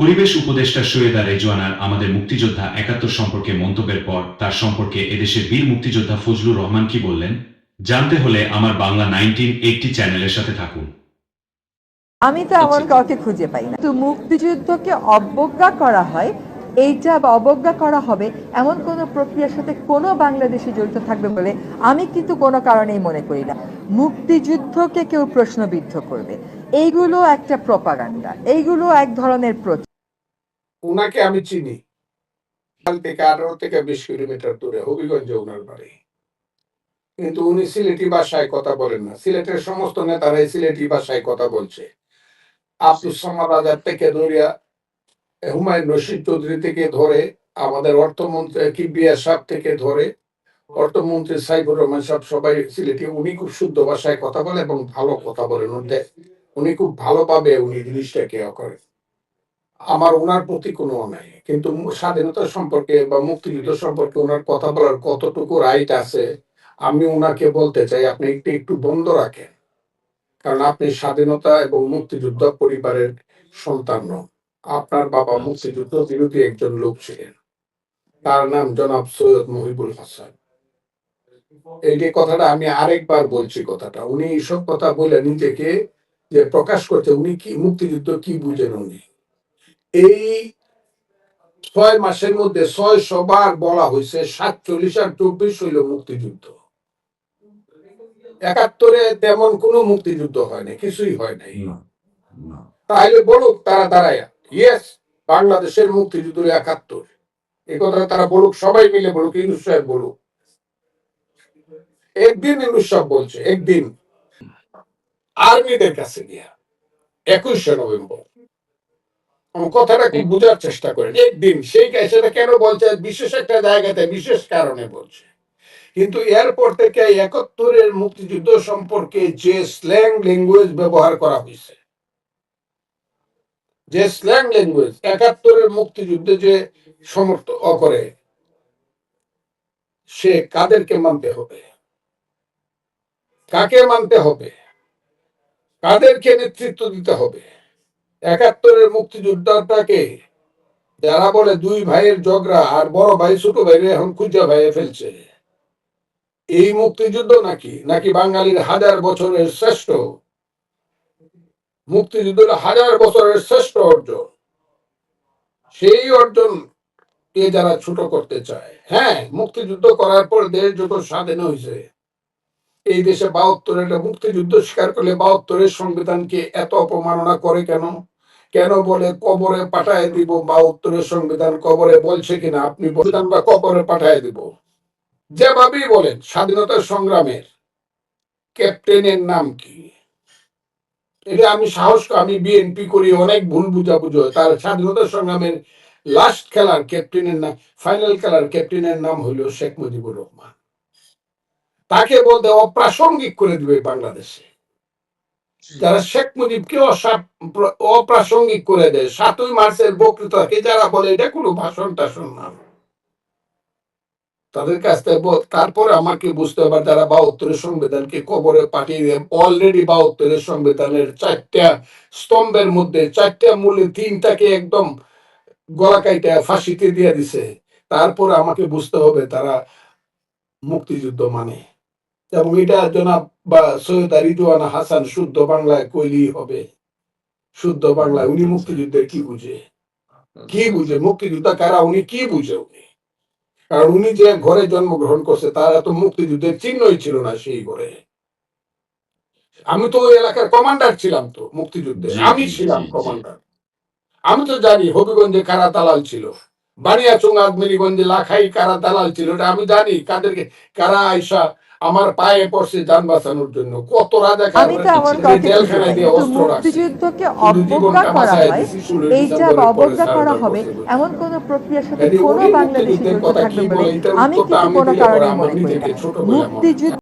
পরিবেশ উপদেষ্টা সৈয়দা রেজওয়ানার আমাদের মুক্তিযোদ্ধা একাত্তর সম্পর্কে মন্তব্যের পর তার সম্পর্কে এদেশের বীর মুক্তিযোদ্ধা ফজলুর রহমান কি বললেন? জানতে হলে আমার বাংলা নাইনটিন এইটটি চ্যানেলের সাথে থাকুন। আমি তো এমন কাউকে খুঁজে পাই না। তো মুক্তিযুদ্ধকে অবজ্ঞা করা হয় এইটা বা অবজ্ঞা করা হবে এমন কোনো প্রক্রিয়ার সাথে কোনো বাংলাদেশি জড়িত থাকবে বলে আমি কিন্তু কোনো কারণেই মনে করি না। মুক্তিযুদ্ধকে কেউ প্রশ্নবিদ্ধ করবে। এইগুলো একটা প্রপাগান্ডা এইগুলো এক ধরনের প্রচার। ওনাকে আমি চিনি। থেকে আঠারো থেকে বিশ কিলোমিটার দূরে, হবিগঞ্জে উনার বাড়ি। কিন্তু উনি সিলেটি ভাষায় কথা বলেন না। সিলেটের সমস্ত নেতারাই সিলেটি ভাষায় কথা বলছে। আব্দুল সামাদ আজাদ থেকে ধরিয়া হুমায়ুন রশিদ চৌধুরী থেকে ধরে, আমাদের অর্থমন্ত্রী কিবিয়া সাহেব থেকে ধরে, অর্থমন্ত্রী সাইফুর রহমান সাহেব সবাই সিলেটি, উনি খুব শুদ্ধ ভাষায় কথা বলে এবং ভালো কথা বলেন। উনি উনি খুব ভালোভাবে উনি জিনিসটাকে ইয়ে করেন। আমার ওনার প্রতি কোনো নাই কিন্তু স্বাধীনতা সম্পর্কে বা মুক্তিযুদ্ধ সম্পর্কে ওনার কথা বলার কতটুকু রাইট আছে, আমি ওনাকে বলতে চাই, আপনি একটু একটু বন্ধ রাখেন। কারণ আপনি স্বাধীনতা এবং মুক্তিযুদ্ধ পরিবারের সন্তান নন। আপনার বাবা মুক্তিযুদ্ধ বিরোধী একজন লোক ছিলেন। তার নাম জনাব সৈয়দ মহিবুল হাসান। এই যে কথাটা আমি আরেকবার বলছি কথাটা, উনি এইসব কথা বলে নিজেকে যে প্রকাশ করতে উনি কি মুক্তিযুদ্ধ কি বুঝেন উনি? এই ছয় মাসের মধ্যে ছয় সবার বলা হয়েছে সাতচল্লিশ আর চব্বিশ হইল মুক্তিযুদ্ধ। একাত্তরে তেমন কোনো মুক্তিযুদ্ধ হয় নাই কিছুই হয় নাই। তাহলে বলুক তারা দাঁড়ায়। ইয়েস বাংলাদেশের মুক্তিযুদ্ধ একাত্তর। এই কথা তারা বলুক সবাই মিলে বলুক ইউনুস সাহেব বলুক। একদিন ইউনুস সাহেব বলছে একদিন। আর্মিদের কাছে গিয়া একুশে নভেম্বর। কথাটা কি বোঝার চেষ্টা করেন একদিন সেই সেটা কেন বলছে? বিশেষ একটা জায়গাতে বিশেষ কারণে বলছে। কিন্তু এরপর থেকে একাত্তরের মুক্তিযুদ্ধ সম্পর্কে যে স্ল্যাং ল্যাঙ্গুয়েজ ব্যবহার করা হয়েছে যে স্ল্যাং ল্যাঙ্গুয়েজ একাত্তরের মুক্তিযুদ্ধে যে সমর্থ করে সে কাদেরকে মানতে হবে? কাকে মানতে হবে? কাদেরকে নেতৃত্ব দিতে হবে? একাত্তরের মুক্তিযোদ্ধাটাকে, যারা বলে দুই ভাইয়ের ঝগড়া আর বড় ভাই ছোট ভাই এখন খুঁজা ভাইয়ে ফেলছে। এই মুক্তিযুদ্ধ নাকি? নাকি বাঙালির হাজার বছরের শ্রেষ্ঠ? মুক্তিযুদ্ধ হাজার বছরের শ্রেষ্ঠ অর্জন। সেই অর্জন কে যারা ছোট করতে চায়। হ্যাঁ মুক্তিযুদ্ধ করার পর দেশ যত স্বাধীন হয়েছে, এই দেশে বাহাত্তরের মুক্তিযুদ্ধ স্বীকার করলে বাহাত্তরের সংবিধানকে এত অপমাননা করে কেন? কেন বলে কবরে পাঠায় দিব বা উত্তরের সংবিধান কবরে বলছে কিনা আপনি বলছেন বা কবরে পাঠায় দিব। যেভাবেই বলেন, স্বাধীনতা সংগ্রামের ক্যাপ্টেনের নাম কি? এটা আমি সাহস আমি বিএনপি করি, অনেক ভুল বুঝাবুঝি তার স্বাধীনতা সংগ্রামের লাস্ট খেলার ক্যাপ্টেনের নাম ফাইনাল খেলার ক্যাপ্টেনের নাম হইল শেখ মুজিবুর রহমান। তাকে বলতে অপ্রাসঙ্গিক করে দিবে বাংলাদেশে। যারা শেখ মুজিবকে অপ্রাসঙ্গিক করে দেয়, সাতই মার্চের বক্তৃতাকে যারা বলে, এটা কোনো ভাষণ টাষণ না। তাদের কাছ থেকে তারপরে আমাকে বুঝতে হবে, যারা বাহাত্তরের সংবিধানকে কবরে পাঠিয়ে দেয় অলরেডি বাহাত্তরের সংবিধানের চারটা স্তম্ভের মধ্যে চারটা মূলে তিনটাকে একদম গলা কাইটা ফাঁসিতে দিয়ে দিছে। তারপরে আমাকে বুঝতে হবে, তারা মুক্তিযুদ্ধ মানে। এবং এটা জনাব বা সৈয়দ রিদওয়ানা হাসান শুদ্ধ বাংলায় কইলেই হবে। শুদ্ধ বাংলায় উনি মুক্তিযুদ্ধের কি বুঝে? কি বুঝে? মুক্তিযোদ্ধা কারা? উনি কি বুঝে উনি? কারণ উনি যে ঘরে জন্মগ্রহণ করছে তার এত মুক্তিযুদ্ধের চিহ্নই ছিল না সেই ঘরে। আমি তো ওই এলাকার কমান্ডার ছিলাম তো মুক্তিযুদ্ধে। আমি ছিলাম। কমান্ডার আমি তো জানি হবিগঞ্জে কারা দালাল ছিল। বানিয়াচুঙ্গা আদমেরিগঞ্জে লাখাই কারা দালাল ছিল এটা আমি জানি। কাদেরকে? কারা আইসা আমার পায়ে পড়ছে যান বাঁচানোর জন্য। কত রাজা মুক্তিযুদ্ধকে অবজ্ঞা করা হয় এইটা অবজ্ঞা করা হবে এমন কোন প্রক্রিয়ার সাথে কোনো থাকবে বলে? আমি কিন্তু কোনো আমার মনে করি। মুক্তিযুদ্ধ